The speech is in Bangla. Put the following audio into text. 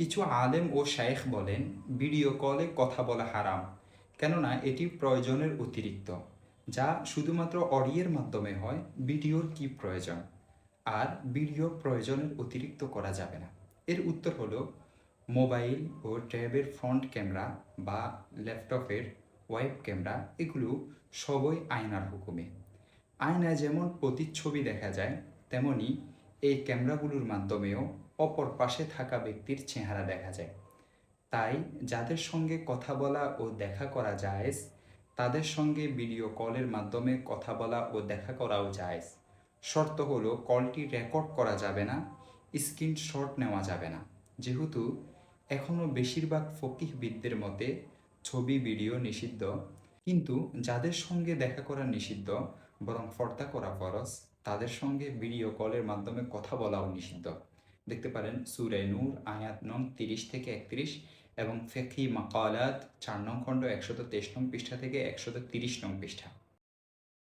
কিছু আলেম ও শায়েখ বলেন, ভিডিও কলে কথা বলা হারাম। কেননা এটি প্রয়োজনের অতিরিক্ত, যা শুধুমাত্র অডিওর মাধ্যমে হয়, ভিডিওর কি প্রয়োজন? আর ভিডিও প্রয়োজনের অতিরিক্ত করা যাবে না। এর উত্তর হলো, মোবাইল ও ট্যাবের ফ্রন্ট ক্যামেরা বা ল্যাপটপের ওয়েব ক্যামেরা, এগুলো সবই আয়নার হুকুমে। আয়নায় যেমন প্রতিচ্ছবি দেখা যায়, তেমনি এই ক্যামেরাগুলোর মাধ্যমেও অপর পাশে থাকা ব্যক্তির চেহারা দেখা যায়। তাই যাদের সঙ্গে কথা বলা ও দেখা করা যায়, তাদের সঙ্গে ভিডিও কলের মাধ্যমে কথা বলা ও দেখা করাও যায়। শর্ত হলো কলটি রেকর্ড করা যাবে না, স্ক্রিন স্ক্রিনশট নেওয়া যাবে না। যেহেতু এখনও বেশিরভাগ ফকিহবিদদের মতে ছবি, ভিডিও নিষিদ্ধ, কিন্তু যাদের সঙ্গে দেখা করা নিষিদ্ধ, বরং ফর্দা করা ফরজ। তাদের সঙ্গে ভিডিও কলের মাধ্যমে কথা বলাও নিষিদ্ধ। দেখতে পারেন, সুরে নূর, আয়াত নং তিরিশ থেকে একত্রিশ এবং ফেকি মাকালাত চার নং খণ্ড একশত তেইশ নং পৃষ্ঠা থেকে একশত তিরিশ নং পৃষ্ঠা।